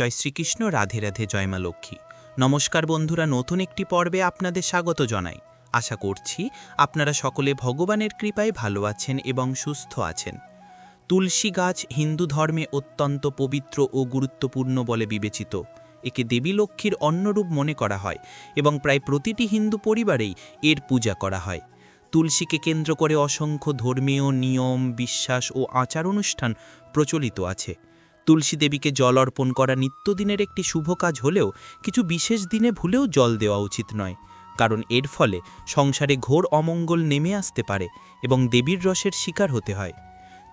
জয় শ্রীকৃষ্ণ, রাধে রাধে জয়মা লক্ষ্মী। নমস্কার বন্ধুরা, নতুন একটি পর্বে আপনাদের স্বাগত জানাই। আশা করছি আপনারা সকলে ভগবানের কৃপায় ভালো আছেন এবং সুস্থ আছেন। তুলসী গাছ হিন্দু ধর্মে অত্যন্ত পবিত্র ও গুরুত্বপূর্ণ বলে বিবেচিত। একে দেবী লক্ষ্মীর অন্যরূপ মনে করা হয় এবং প্রায় প্রতিটি হিন্দু পরিবারেই এর পূজা করা হয়। তুলসীকে কেন্দ্র করে অসংখ্য ধর্মীয় নিয়ম, বিশ্বাস ও আচার অনুষ্ঠান প্রচলিত আছে। তুলসী দেবীকে জল অর্পণ করা নিত্যদিনের একটি শুভ কাজ হলেও কিছু বিশেষ দিনে ভুলেও জল দেওয়া উচিত নয়, কারণ এর ফলে সংসারে ঘোর অমঙ্গল নেমে আসতে পারে এবং দেবীর রসের শিকার হতে হয়।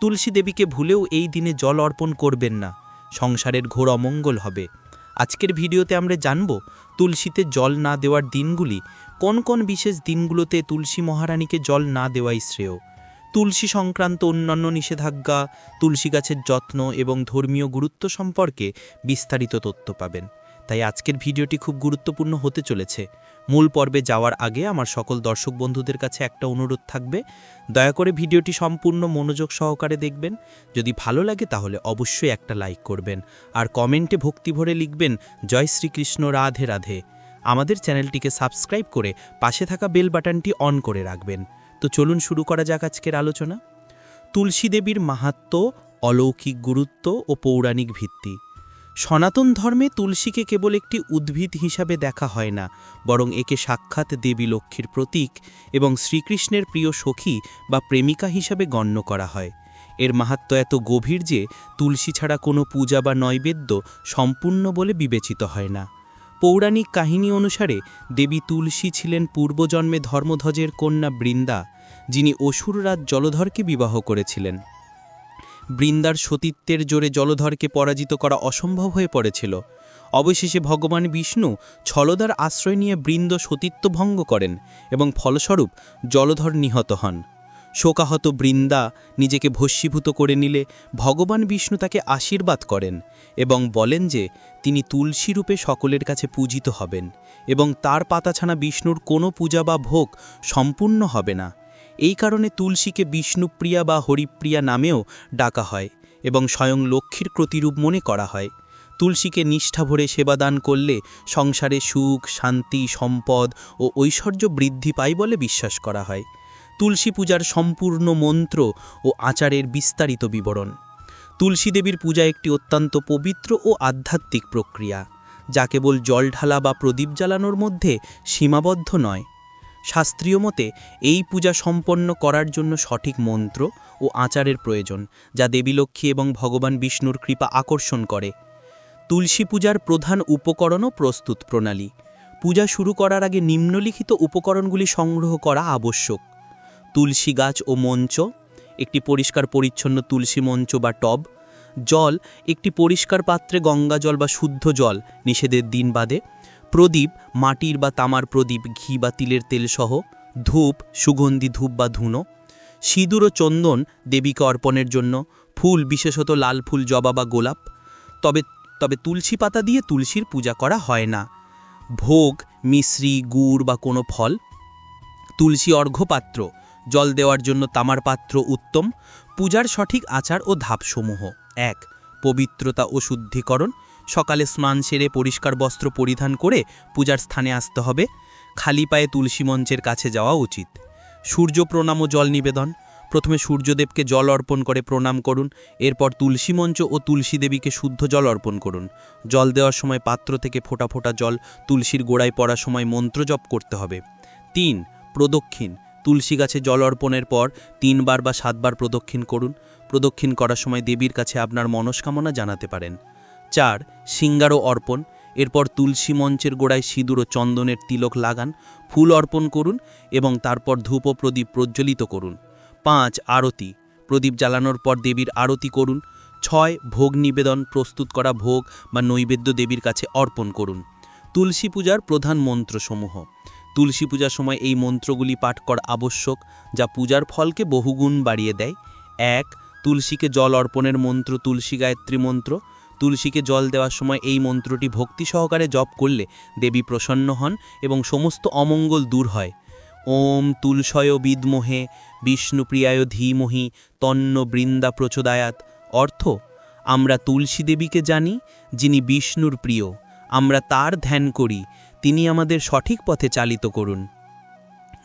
তুলসী দেবীকে ভুলেও এই দিনে জল অর্পণ করবেন না, সংসারের ঘোর অমঙ্গল হবে। আজকের ভিডিওতে আমরা জানব, তুলসীতে জল না দেওয়ার দিনগুলি কোন কোন বিশেষ দিনগুলোতে তুলসী মহারানীকে জল না দেওয়াই শ্রেয়। তুলসী সংক্রান্ত অন্যান্য নিষেধাজ্ঞা, তুলসী গাছের যত্ন এবং ধর্মীয় গুরুত্ব সম্পর্কে বিস্তারিত তথ্য পাবেন। তাই আজকের ভিডিওটি খুব গুরুত্বপূর্ণ হতে চলেছে। মূল পর্বে যাওয়ার আগে আমার সকল দর্শক বন্ধুদের কাছে একটা অনুরোধ থাকবে। দয়া করে ভিডিওটি সম্পূর্ণ মনোযোগ সহকারে দেখবেন। যদি ভালো লাগে তাহলে অবশ্যই একটা লাইক করবেন। আর কমেন্টে ভক্তি ভরে লিখবেন, জয় শ্রীকৃষ্ণ, রাধে রাধে। আমাদের চ্যানেলটিকে সাবস্ক্রাইব করে পাশে থাকা বেল বাটনটি অন করে রাখবেন। তো চলুন শুরু করা যাক আজকের আলোচনা। তুলসী দেবীর মাহাত্ম, অলৌকিক গুরুত্ব ও পৌরাণিক ভিত্তি। সনাতন ধর্মে তুলসীকে কেবল একটি উদ্ভিদ হিসাবে দেখা হয় না, বরং একে সাক্ষাৎ দেবী লক্ষ্মীর প্রতীক এবং শ্রীকৃষ্ণের প্রিয় সখী বা প্রেমিকা হিসাবে গণ্য করা হয়। এর মাহাত্ম এত গভীর যে তুলসী ছাড়া কোনো পূজা বা নৈবেদ্য সম্পূর্ণ বলে বিবেচিত হয় না। পৌরাণিক কাহিনী অনুসারে দেবী তুলসী ছিলেন পূর্বজন্মে ধর্মধ্বজের কন্যা বৃন্দা, যিনি অসুররাজ জলধরকে বিবাহ করেছিলেন। বৃন্দার সতীত্বের জোরে জলধরকে পরাজিত করা অসম্ভব হয়ে পড়েছিল। অবশেষে ভগবান বিষ্ণু ছলদার আশ্রয় নিয়ে বৃন্দ সতীত্ব ভঙ্গ করেন এবং ফলস্বরূপ জলধর নিহত হন। শোকাহত বৃন্দা নিজেকে ভস্মীভূত করে নিলে ভগবান বিষ্ণু তাকে আশীর্বাদ করেন এবং বলেন যে, তিনি তুলসী রূপে সকলের কাছে পূজিত হবেন এবং তার পাতাছানা বিষ্ণুর কোনো পূজা বা ভোগ সম্পূর্ণ হবে না। এই কারণে তুলসীকে বিষ্ণুপ্রিয়া বা হরিপ্রিয়া নামেও ডাকা হয় এবং স্বয়ং লক্ষ্মীর প্রতিরূপ মনে করা হয়। তুলসীকে নিষ্ঠা ভরে সেবাদান করলে সংসারে সুখ, শান্তি, সম্পদ ও ঐশ্বর্য বৃদ্ধি পায় বলে বিশ্বাস করা হয়। তুলসী পূজার সম্পূর্ণ মন্ত্র ও আচারের বিস্তারিত বিবরণ। তুলসী দেবীর পূজা একটি অত্যন্ত পবিত্র ও আধ্যাত্মিক প্রক্রিয়া, যা কেবল জল ঢালা বা প্রদীপ জ্বালানোর মধ্যে সীমাবদ্ধ নয়। শাস্ত্রীয় মতে, এই পূজা সম্পন্ন করার জন্য সঠিক মন্ত্র ও আচারের প্রয়োজন, যা দেবীলক্ষ্মী এবং ভগবান বিষ্ণুর কৃপা আকর্ষণ করে। তুলসী পূজার প্রধান উপকরণ ও প্রস্তুত প্রণালী। পূজা শুরু করার আগে নিম্নলিখিত উপকরণগুলি সংগ্রহ করা আবশ্যক। তুলসী গাছ ও মঞ্চ, একটি পরিষ্কার পরিচ্ছন্ন তুলসী মঞ্চ বা টব, জল, একটি পরিষ্কার পাত্রে গঙ্গা জল বা শুদ্ধ জল, নিষেধের দিন বাদে, প্রদীপ, মাটির বা তামার প্রদীপ, ঘি বা তিলের তেলসহ ধূপ, সুগন্ধি ধূপ বা ধুনো, সিঁদুর ও চন্দন দেবীকে অর্পণের জন্য, ফুল, বিশেষত লাল ফুল, জবা বা গোলাপ, তবে তবে তুলসী পাতা দিয়ে তুলসীর পূজা করা হয় না। ভোগ, মিশ্রি, গুড় বা কোনো ফল, তুলসী অর্ঘ্যপাত্র জল দেওয়ার জন্য তামার পাত্র উত্তম, পূজার সঠিক আচার ও ধাপসমূহ। এক, পবিত্রতা ও শুদ্ধিকরণ। সকালে স্নান সেরে পরিষ্কার বস্ত্র পরিধান করে পূজার স্থানে আসতে হবে। খালি পায়ে তুলসী মঞ্চের কাছে যাওয়া উচিত। সূর্য প্রণাম ও জল নিবেদন। প্রথমে সূর্যদেবকে জল অর্পণ করে প্রণাম করুন। এরপর তুলসী মঞ্চ ও তুলসী দেবীকে শুদ্ধ জল অর্পণ করুন। জল দেওয়ার সময় পাত্র থেকে ফোটা ফোটা জল তুলসীর গোড়ায় পড়ার সময় মন্ত্র জপ করতে হবে। তিন, প্রদক্ষিণ। তুলসী গাছে জল অর্পণের পর তিনবার বা সাতবার প্রদক্ষিণ করুন। প্রদক্ষিণ করার সময় দেবীর কাছে আপনার মনস্কামনা জানাতে পারেন। চার, সিঙ্গারও অর্পণ। এরপর তুলসী মঞ্চের গোড়ায় সিঁদুর ও চন্দনের তিলক লাগান। ফুল অর্পণ করুন এবং তারপর ধূপ ও প্রদীপ প্রজ্বলিত করুন। পাঁচ, আরতি। প্রদীপ জ্বালানোর পর দেবীর আরতি করুন। ছয়, ভোগ নিবেদন, প্রস্তুত করা ভোগ বা নৈবেদ্য দেবীর কাছে অর্পণ করুন। তুলসী পূজার প্রধান মন্ত্রসমূহ। তুলসী পূজার সময় এই মন্ত্রগুলি পাঠ করা আবশ্যক, যা পূজার ফলকে বহুগুণ বাড়িয়ে দেয়। এক, তুলসীকে জল অর্পণের মন্ত্র, তুলসী গায়ত্রী মন্ত্র। তুলসীকে জল দেওয়ার সময় এই মন্ত্রটি ভক্তি সহকারে জপ করলে দেবী প্রসন্ন হন এবং সমস্ত অমঙ্গল দূর হয়। ওম তুলসয় বিদমোহে বিষ্ণুপ্রিয়ায় ধীমহি, তন্ন বৃন্দা প্রচোদায়াত। অর্থ, আমরা তুলসী দেবীকে জানি, যিনি বিষ্ণুর প্রিয়। আমরা তার ধ্যান করি তিনি আমাদের সঠিক পথে চালিত করুন।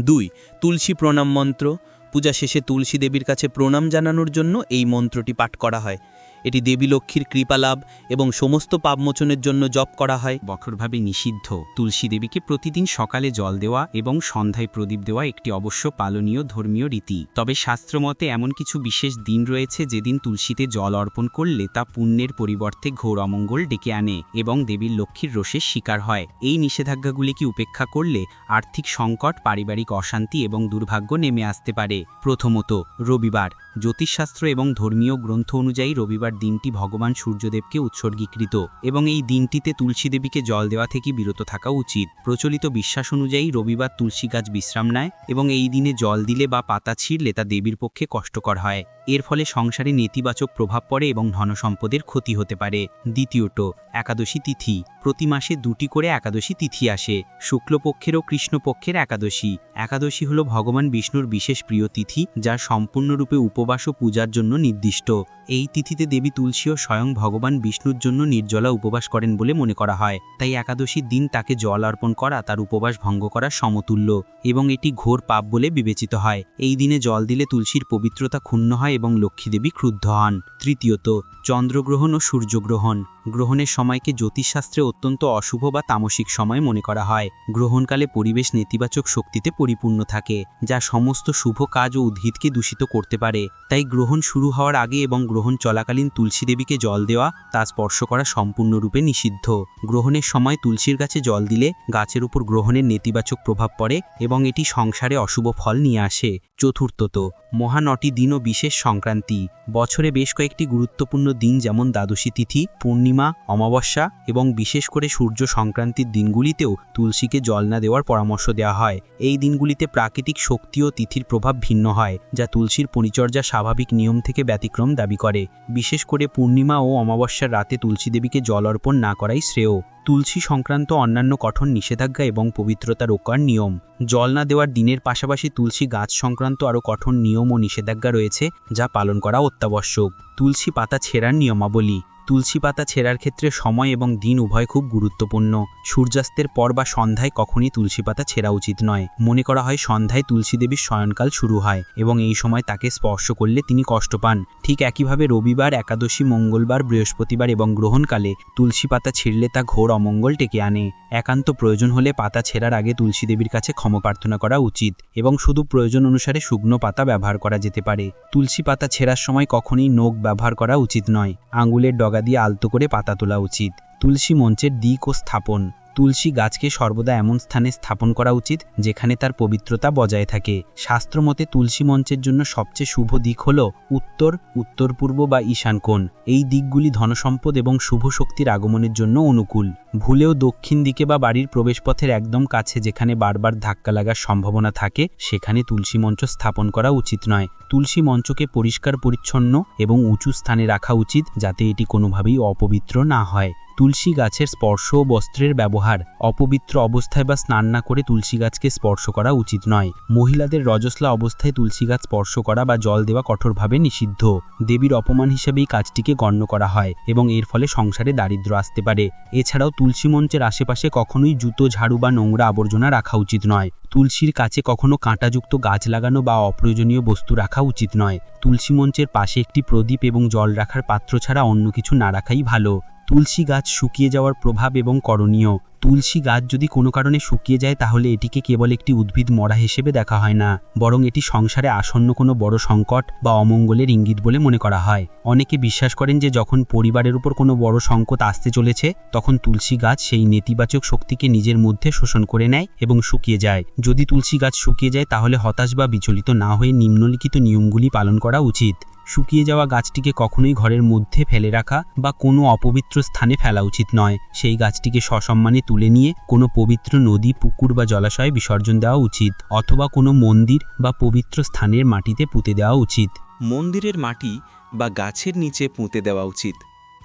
দুই, তুলসী প্রণাম মন্ত্র। পূজা শেষে তুলসী দেবীর কাছে প্রণাম জানানোর জন্য এই মন্ত্রটি পাঠ করা হয়। এটি দেবী লক্ষ্মীর কৃপালাভ এবং সমস্ত পাপমোচনের জন্য জপ করা হয়। বকরভাবে নিষিদ্ধ। তুলসী দেবীকে প্রতিদিন সকালে জল দেওয়া এবং সন্ধ্যায় প্রদীপ দেওয়া একটি অবশ্য পালনীয় ধর্মীয় রীতি। তবে শাস্ত্রমতে এমন কিছু বিশেষ দিন রয়েছে যেদিন তুলসীতে জল অর্পণ করলে তা পুণ্যের পরিবর্তে ঘোর অমঙ্গল ডেকে আনে এবং দেবীর লক্ষ্মীর রোষের শিকার হয়। এই নিষেধাজ্ঞাগুলিকে উপেক্ষা করলে আর্থিক সংকট, পারিবারিক অশান্তি এবং দুর্ভাগ্য নেমে আসতে পারে? প্রথমত, রবিবার। জ্যোতিষশাস্ত্র এবং ধর্মীয় গ্রন্থ অনুযায়ী রবিবার দিনটি ভগবান সূর্যদেবকে উৎসর্গীকৃত এবং এই দিনটিতে তুলসী দেবীকে জল দেওয়া থেকে বিরত থাকা উচিত। প্রচলিত বিশ্বাস অনুযায়ী রবিবার তুলসী গাছ বিশ্রাম নেয় এবং এই দিনে জল দিলে বা পাতা ছিঁড়লে তা দেবীর পক্ষে কষ্টকর হয়। এর ফলে সংসারে নেতিবাচক প্রভাব পড়ে এবং ধনসম্পদের ক্ষতি হতে পারে। দ্বিতীয়ত, একাদশী তিথি। প্রতি মাসে দুটি করে একাদশী তিথি আসে। শুক্লপক্ষের ও কৃষ্ণপক্ষের একাদশী। একাদশী হল ভগবান বিষ্ণুর বিশেষ প্রিয় তিথি, যা সম্পূর্ণরূপে উপবাস ও পূজার জন্য নির্দিষ্ট। এই তিথিতে দেবী তুলসীও স্বয়ং ভগবান বিষ্ণুর জন্য নির্জলা উপবাস করেন বলে মনে করা হয়। তাই একাদশীর দিন তাকে জল অর্পণ করা, তার উপবাস ভঙ্গ করার সমতুল্য এবং এটি ঘোর পাপ বলে বিবেচিত হয়। এই দিনে জল দিলে তুলসীর পবিত্রতা ক্ষুণ্ণ হয় এবং লক্ষ্মীদেবী ক্রুদ্ধ হন। তৃতীয়ত, চন্দ্রগ্রহণ ও সূর্যগ্রহণ। গ্রহণের সময়কে জ্যোতিষশাস্ত্রে অত্যন্ত অশুভ বা তামসিক সময় মনে করা হয়। গ্রহণকালে পরিবেশ নেতিবাচক শক্তিতে পরিপূর্ণ থাকে, যা সমস্ত শুভ কাজ ও উদ্ভিদকে দূষিত করতে পারে। তাই গ্রহণ শুরু হওয়ার আগে এবং গ্রহণ চলাকালীন তুলসী দেবীকে জল দেওয়া, তা স্পর্শ করা সম্পূর্ণরূপে নিষিদ্ধ। গ্রহণের সময় তুলসীর গাছে জল দিলে গাছের উপর গ্রহণের নেতিবাচক প্রভাব পড়ে এবং এটি সংসারে অশুভ ফল নিয়ে আসে। চতুর্থত মহানটি দিন ও বিশেষ সংক্রান্তি। বছরে বেশ কয়েকটি গুরুত্বপূর্ণ দিন যেমন দ্বাদশী তিথি, পূর্ণিমা অমাবস্যা এবং বিশেষ করে সূর্য সংক্রান্তির দিনগুলিতেও তুলসীকে জল না দেওয়ার পরামর্শ দেওয়া হয়। এই দিনগুলিতে প্রাকৃতিক শক্তি ও তিথির প্রভাব ভিন্ন হয়, যা তুলসীর পরিচর্যা স্বাভাবিক নিয়ম থেকে ব্যতিক্রম দাবি করে। বিশেষ করে পূর্ণিমা ও অমাবস্যার রাতে তুলসী দেবীকে জল অর্পণ না করাই শ্রেয়। তুলসী সংক্রান্ত অন্যান্য কঠোর নিষেধাজ্ঞা এবং পবিত্রতা রক্ষার নিয়ম। জল না দেওয়ার দিনের পাশাপাশি তুলসী গাছ সংক্রান্ত আরও কঠোর নিয়ম ও নিষেধাজ্ঞা রয়েছে, যা পালন করা অত্যাবশ্যক। তুলসী পাতা ছেঁড়ার নিয়মাবলী। তুলসী পাতা ছেঁড়ার ক্ষেত্রে সময় এবং দিন উভয় খুব গুরুত্বপূর্ণ। সূর্যাস্তের পর বা সন্ধ্যায় কখনই তুলসী পাতা ছেঁড়া উচিত নয়। মনে করা হয় সন্ধ্যায় তুলসী দেবীর শয়নকাল শুরু হয় এবং এই সময় তাকে স্পর্শ করলে তিনি কষ্ট পান। ঠিক একইভাবে রবিবার, একাদশী, মঙ্গলবার, বৃহস্পতিবার এবং গ্রহণকালে তুলসী পাতা ছিঁড়লে তা ঘোর অমঙ্গল ডেকে আনে। একান্ত প্রয়োজন হলে পাতা ছেঁড়ার আগে তুলসী দেবীর কাছে ক্ষমা প্রার্থনা করা উচিত এবং শুধু প্রয়োজন অনুসারে শুকনো পাতা ব্যবহার করা যেতে পারে। তুলসী পাতা ছেঁড়ার সময় কখনই নোখ ব্যবহার করা উচিত নয়। আঙুলের ডগা দিয়ে আলতো করে পাতা তোলা উচিত। তুলসী মঞ্চের দিক ও স্থাপন। তুলসী গাছকে সর্বদা এমন স্থানে স্থাপন করা উচিত, যেখানে তার পবিত্রতা বজায় থাকে। শাস্ত্রমতে তুলসী মঞ্চের জন্য সবচেয়ে শুভ দিক হল উত্তর উত্তর পূর্ব বা ঈশান কোণ। এই দিকগুলি ধনসম্পদ এবং শুভ শক্তির আগমনের জন্য অনুকূল। ভুলেও দক্ষিণ দিকে বা বাড়ির প্রবেশপথের একদম কাছে যেখানে বারবার ধাক্কা লাগার সম্ভাবনা থাকে, সেখানে তুলসী মঞ্চ স্থাপন করা উচিত নয়। তুলসী মঞ্চকে পরিষ্কার, পরিচ্ছন্ন এবং উঁচু স্থানে রাখা উচিত, যাতে এটি কোনোভাবেই অপবিত্র না হয়। তুলসী গাছের স্পর্শ ও বস্ত্রের ব্যবহার, অপবিত্র অবস্থায় বা স্নান না করে তুলসী গাছকে স্পর্শ করা উচিত নয়। মহিলাদের রজস্লা অবস্থায় তুলসী গাছ স্পর্শ করা বা জল দেওয়া কঠোরভাবে নিষিদ্ধ। দেবীর অপমান হিসেবে এই কাজটিকে গণ্য করা হয় এবং এর ফলে সংসারে দারিদ্র আসতে পারে। এছাড়াও তুলসী মঞ্চের আশেপাশে কখনোই জুতো, ঝাড়ু বা নোংরা আবর্জনা রাখা উচিত নয়। তুলসীর কাছে কখনো কাঁটাযুক্ত গাছ লাগানো বা অপ্রয়োজনীয় বস্তু রাখা উচিত নয়। তুলসী মঞ্চের পাশে একটি প্রদীপ এবং জল রাখার পাত্র ছাড়া অন্য কিছু না রাখাই ভালো। তুলসী গাছ শুকিয়ে যাওয়ার প্রভাব এবং করণীয়। তুলসী গাছ যদি কোনো কারণে শুকিয়ে যায়, তাহলে এটিকে কেবল একটি উদ্ভিদ মরা হিসেবে দেখা হয় না, বরং এটি সংসারে আসন্ন কোনো বড় সংকট বা অমঙ্গলের ইঙ্গিত বলে মনে করা হয়। অনেকে বিশ্বাস করেন যে, যখন পরিবারের উপর কোনো বড় সংকট আসতে চলেছে, তখন তুলসী গাছ সেই নেতিবাচক শক্তিকে নিজের মধ্যে শোষণ করে নেয় এবং শুকিয়ে যায়। যদি তুলসী গাছ শুকিয়ে যায়, তাহলে হতাশ বা বিচলিত না হয়ে নিম্নলিখিত নিয়মগুলি পালন করা উচিত। শুকিয়ে যাওয়া গাছটিকে কখনোই ঘরের মধ্যে ফেলে রাখা বা কোনো অপবিত্র স্থানে ফেলা উচিত নয়। সেই গাছটিকে সসম্মানে তুলে নিয়ে কোনো পবিত্র নদী, পুকুর বা জলাশয়ে বিসর্জন দেওয়া উচিত অথবা কোনো মন্দির বা পবিত্র স্থানের মাটিতে পুঁতে দেওয়া উচিত। মন্দিরের মাটি বা গাছের নিচে পুঁতে দেওয়া উচিত।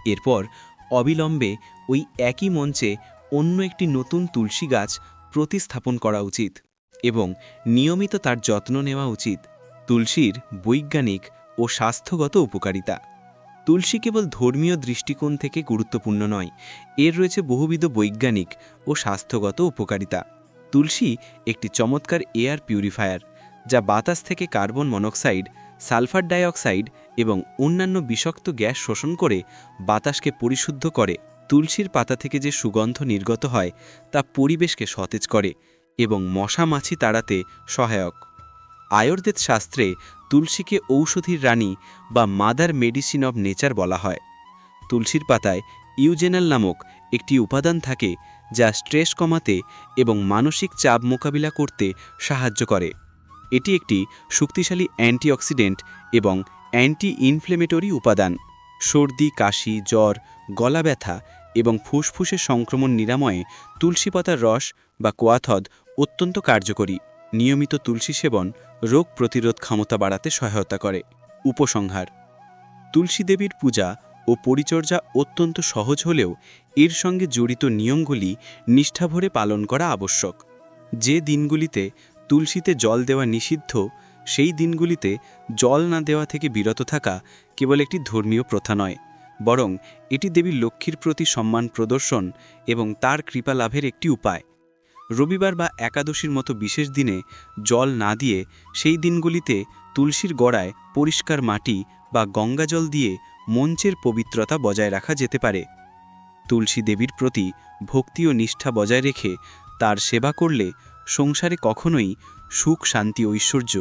এরপর অবিলম্বে ওই একই মঞ্চে অন্য একটি নতুন তুলসী গাছ প্রতিস্থাপন করা উচিত এবং নিয়মিত তার যত্ন নেওয়া উচিত। তুলসীর বৈজ্ঞানিক ও স্বাস্থ্যগত উপকারিতা। তুলসী কেবল ধর্মীয় দৃষ্টিকোণ থেকে গুরুত্বপূর্ণ নয়, এর রয়েছে বহুবিধ বৈজ্ঞানিক ও স্বাস্থ্যগত উপকারিতা। তুলসী একটি চমৎকার এয়ার পিউরিফায়ার, যা বাতাস থেকে কার্বন মনোক্সাইড, সালফার ডাইঅক্সাইড এবং অন্যান্য বিষাক্ত গ্যাস শোষণ করে বাতাসকে পরিশুদ্ধ করে। তুলসীর পাতা থেকে যে সুগন্ধ নির্গত হয়, তা পরিবেশকে সতেজ করে এবং মশা মাছি তাড়াতে সহায়ক। আয়ুর্বেদ শাস্ত্রে তুলসীকে ঔষধির রানী বা মাদার মেডিসিন অব নেচার বলা হয়। তুলসীর পাতায় ইউজেনাল নামক একটি উপাদান থাকে যা স্ট্রেস কমাতে এবং মানসিক চাপ মোকাবিলা করতে সাহায্য করে। এটি একটি শক্তিশালী অ্যান্টিঅক্সিডেন্ট এবং অ্যান্টি ইনফ্লেমেটরি উপাদান। সর্দি, কাশি, জ্বর গলা ব্যথা এবং ফুসফুসের সংক্রমণ নিরাময়ে তুলসী পাতার রস বা কোয়াথদ অত্যন্ত কার্যকরী। নিয়মিত তুলসী সেবন রোগ প্রতিরোধ ক্ষমতা বাড়াতে সহায়তা করে। উপসংহার, তুলসী দেবীর পূজা ও পরিচর্যা অত্যন্ত সহজ হলেও এর সঙ্গে জড়িত নিয়মগুলি নিষ্ঠাভরে পালন করা আবশ্যক। যে দিনগুলিতে তুলসীতে জল দেওয়া নিষিদ্ধ, সেই দিনগুলিতে জল না দেওয়া থেকে বিরত থাকা কেবল একটি ধর্মীয় প্রথা নয়, বরং এটি দেবী লক্ষ্মীর প্রতি সম্মান প্রদর্শন এবং তার কৃপা লাভের একটি উপায়। রবিবার বা একাদশীর মতো বিশেষ দিনে জল না দিয়ে সেই দিনগুলিতে তুলসীর গড়ায় পরিষ্কার মাটি বা গঙ্গাজল দিয়ে মঞ্চের পবিত্রতা বজায় রাখা যেতে পারে। তুলসী দেবীর প্রতি ভক্তি ও নিষ্ঠা বজায় রেখে তার সেবা করলে সংসারে কখনোই সুখ, শান্তি, ঐশ্বর্য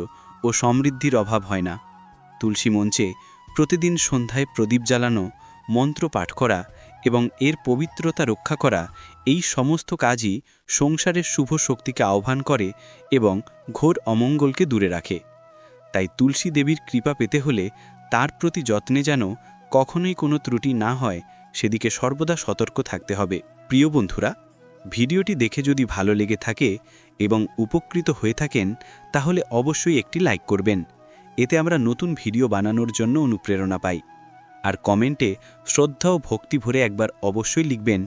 ও সমৃদ্ধির অভাব হয় না। তুলসী মঞ্চে প্রতিদিন সন্ধ্যায় প্রদীপ জ্বালানো, মন্ত্র পাঠ করা এবং এর পবিত্রতা রক্ষা করা এই সমস্ত কাজই সংসারের শুভ শক্তিকে আহ্বান করে এবং ঘোর অমঙ্গলকে দূরে রাখে। তাই তুলসী দেবীর কৃপা পেতে হলে তার প্রতি যত্নে যেন কখনোই কোনো ত্রুটি না হয়, সেদিকে সর্বদা সতর্ক থাকতে হবে। প্রিয় বন্ধুরা, ভিডিওটি দেখে যদি ভালো লেগে থাকে এবং উপকৃত হয়ে থাকেন, তাহলে অবশ্যই একটি লাইক করবেন। এতে আমরা নতুন ভিডিও বানানোর জন্য অনুপ্রেরণা পাই। আর কমেন্টে শ্রদ্ধা ও ভক্তি ভরে একবার অবশ্যই লিখবেন